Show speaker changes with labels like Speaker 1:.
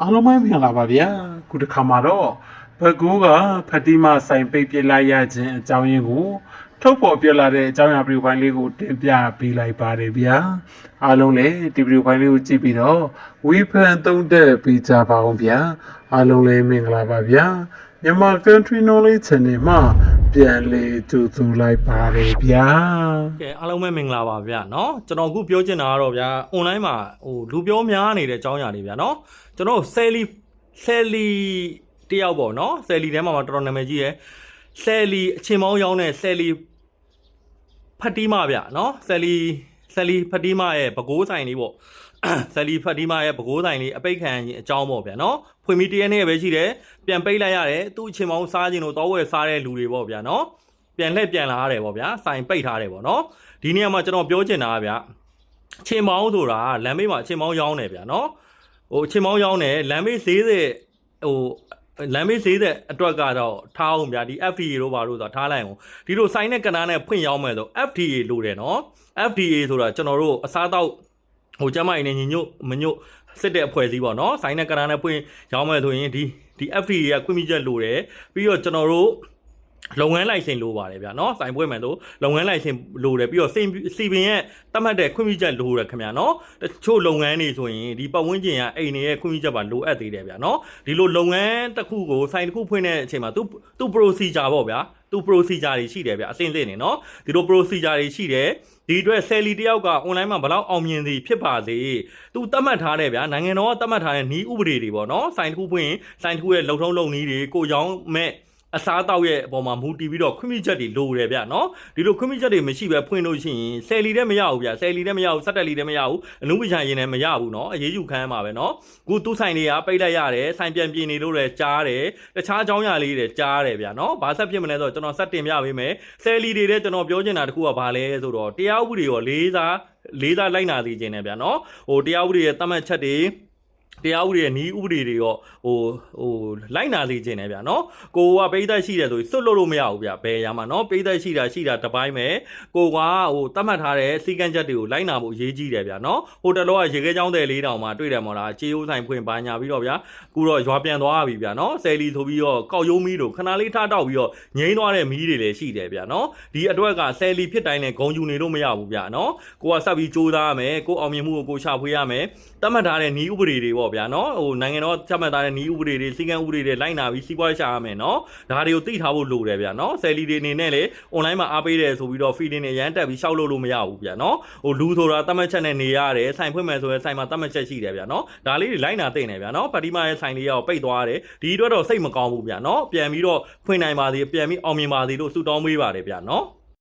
Speaker 1: အားလုံးပဲမင်္ဂလာပါဗျာခုတစ်ခါမှာတော့ဘကူကဖတီမာဆိုင်ပိတ်ပြစ်လိုက်ရခြင်းအကြောင်းရင်းကိုထုတ်ပေါ်ပြလာတဲ့အကြောင်းအရာဗီဒီယိုဖိုင်လေးကိုတင်ပြပေးလိုက်ပါတယ်ဗျာအားလုံးလည်းဒီဗီဒီယိုဖိုင်လေးကိုကြည့်ပြီးတော့ဝီဖန်သုံးသက်ပေးကြပါအောင်ဗျာအားလုံးလည်းမင်္ဂလာပါဗျာမြန်မာ Country Knowledge Channel မှာ ပြန်လေကြိုဆိုလိုက်ပါတယ်ဗျာ
Speaker 2: ကဲအားလုံးပဲမင်္ဂလာပါဗျာเนาะကျွန်တော်အခုပြောချင်တာကတော့ဗျာ online မှာဟိုလူပြောများနေတဲ့အကြောင်းအရာတွေဗျာเนาะကျွန်တော်ဆယ်လီဆယ်လီတယောက်ပေါ့เนาะဆယ်လီထဲမှာတော်တော်နာမည်ကြီးရယ်ဆယ်လီအချင်းမောင်းရောင်းတဲ့ဆယ်လီဖတ်တီးမဗျာเนาะဆယ်လီ ဆယ်လီဖတီမာရဲ့ဗကိုးဆိုင်လေးပေါ့ဆယ်လီဖတီမာရဲ့ဗကိုးဆိုင်လေးအပိတ်ခံရင်အကြောင်းပေါ့ဗျာနော်ဖွင့်ပြီးတရက်နဲ့ပဲရှိတယ်ပြန်ပိတ်လိုက်ရတယ်သူ့အချင်းပေါင်းစားခြင်းလို့တော့ဝယ်စားတဲ့လူတွေပေါ့ဗျာနော်ပြန်လှည့်ပြန်လာရတယ်ပေါ့ဗျာဆိုင်ပိတ်ထားတယ်ပေါ့နော်ဒီနေရာမှာကျွန်တော်ပြောချင်တာကဗျာချင်းပေါင်းဆိုတာလမ်းမေးမှာချင်းပေါင်းရောင်းတယ်ဗျာနော်ဟိုချင်းပေါင်းရောင်းတယ်လမ်းမေး60ဟို လမ်းမေးဈေးတဲ့အတွက်ကတော့ထားအောင်ဗျာဒီ FTA တို့ဘာလို့ဆိုတာထားလိုက်အောင်ဒီလိုစိုင်းတဲ့ကနာနဲ့ဖွင့်ရောင်းမယ်ဆို FTA လို့တယ်နော် FTA ဆိုတာကျွန်တော်တို့အစားတော့ဟိုကျမကြီးနေညီညွတ်မညွတ်စစ်တဲ့အဖွဲ့အစည်းပေါ့နော်စိုင်းတဲ့ကနာနဲ့ဖွင့်ရောင်းမယ်ဆိုရင်ဒီဒီ FTA ကခွင့်ပြုချက်လိုတယ်ပြီးတော့ကျွန်တော်တို့ လုပ်ငန်းလိုင်စင်လိုပါတယ်ဗျာเนาะစိုင်ပွဲမယ်ဆိုလုပ်ငန်းလိုင်စင်လိုတယ်ပြီးတော့စီစီပင်ရဲ့တတ်မှတ်တဲ့ခွင့်ပြုချက်လိုတယ်ခင်ဗျာเนาะတချို့လုပ်ငန်းတွေဆိုရင်ဒီပတ်ဝန်းကျင်ကအိမ်တွေရဲ့ခွင့်ပြုချက်ပါလိုအပ်သေးတယ်ဗျာเนาะဒီလိုလုပ်ငန်းတစ်ခုကိုစိုင်တစ်ခုဖွင့်တဲ့အချိန်မှာသူသူ procedure ပေါ့ဗျာသူ procedure တွေရှိတယ်ဗျာအစင်းစင်းနေเนาะဒီလို procedure တွေရှိတယ်ဒီအတွက်ဆယ်လီတယောက်က online မှာဘယ်လောက်အောင်မြင်စီဖြစ်ပါစေသူတတ်မှတ်ထားတယ်ဗျာနိုင်ငံတော်ကတတ်မှတ်ထားတဲ့ဤဥပဒေတွေပေါ့เนาะစိုင်တစ်ခုဖွင့်ရင်စိုင်တစ်ခုရဲ့လုံထုံးလုံနည်းတွေကိုရောင်းမဲ့ အစားအသောက်ရဲ့အပေါ်မှာမူတည်ပြီးတော့ခွင့်ပြုချက်တွေလိုတယ်ဗျနော်ဒီလိုခွင့်ပြုချက်တွေမရှိဘဲဖွင့်လို့ရှိရင်ဆယ်လီတဲ့မရဘူးဗျဆယ်လီတဲ့မရဘူးစက်တက်လီတဲ့မရဘူးအနုပညာရင်လည်းမရဘူးနော်အရေးယူခံရမှာပဲနော်ခုသူ့ဆိုင်တွေကပိတ်လိုက်ရတယ်ဆိုင်ပြန်ပြင်နေလို့လည်းကြားတယ်တခြားအကြောင်းအရာလေးတွေကြားတယ်ဗျနော်ဘာဆက်ဖြစ်မလဲဆိုတော့ကျွန်တော်ဆက်တင်ပြပေးမယ်ဆယ်လီတွေတဲ့ကျွန်တော်ပြောချင်တာတခုကဘာလဲဆိုတော့တရားဥပဒေရောလေးစားလေးစားလိုက်နာသေးခြင်းနဲ့ဗျနော်ဟိုတရားဥပဒေရဲ့တတ်မှတ်ချက်တွေ တရားဥပဒေရဲ့ဤဥပဒေတွေရောဟိုဟိုလိုက်နာသေးခြင်းနဲ့ဗျာနော်ကိုကပိဋသက်ရှိတယ်ဆိုရင်စွတ်လို့လို့မရဘူးဗျာဘယ်ရမှာနော်ပိဋသက်ရှိတာရှိတာတစ်ပိုင်းပဲကိုကဟိုတတ်မှတ်ထားတဲ့စီကံချက်တွေကိုလိုက်နာဖို့အရေးကြီးတယ်ဗျာနော်ဟိုတလောကရေခဲချောင်းတဲ့လေးတောင်မှာတွေ့တယ်မို့လားခြေရိုးဆိုင်ဖွင့်ပါညာပြီးတော့ဗျာကူတော့ရွာပြန်သွားပြီဗျာနော်ဆယ်လီဆိုပြီးတော့ကောက်ရိုးမီးတို့ခဏလေးထားတောက်ပြီးတော့ငိမ့်သွားတဲ့မီးတွေလည်းရှိတယ်ဗျာနော်ဒီအတွက်ကဆယ်လီဖြစ်တိုင်းလည်းဂုံယူနေလို့မရဘူးဗျာနော်ကိုကဆက်ပြီးစူးစမ်းရမယ်ကိုအောင်မြင်မှုကိုကိုရှာဖွေရမယ်တတ်မှတ်ထားတဲ့ဤဥပဒေတွေပေါ့ဗျာနော်ဟိုနိုင်ငံတော်တတ်မှတ်ထားတဲ့ဤဥပဒေတွေစီကံဥပဒေတွေလိုက်နာပြီးစီးပွားရှာရမယ်နော်ဒါတွေကိုသိထားဖို့လိုတယ်ဗျာနော်ဆယ်လီတွေအနေနဲ့လေ online မှာအားပေးတယ်ဆိုပြီးတော့ feeding တွေရမ်းတက်ပြီးရှောက်လို့လို့မရဘူးဗျာနော်ဟိုလူဆိုတာတတ်မှတ်ချက်နဲ့နေရတယ်ဆိုင်ဖွင့်မယ်ဆိုရင်ဆိုင်မှာတတ်မှတ်ချက်ရှိတယ်ဗျာနော်ဒါလေးတွေလိုက်နာသိနေဗျာနော်ပါတီမာရဲ့ဆိုင်လေးရောက်ပိတ်သွားတယ်ဒီအတွက်တော့စိတ်မကောင်းဘူးဗျာနော်ပြန်ပြီးတော့ဖွင့်နိုင်ပါသေးပြန်ပြီးအောင်မြင်ပါသေးလို့ဆုတောင်းပေးပါတယ်ဗျာနော်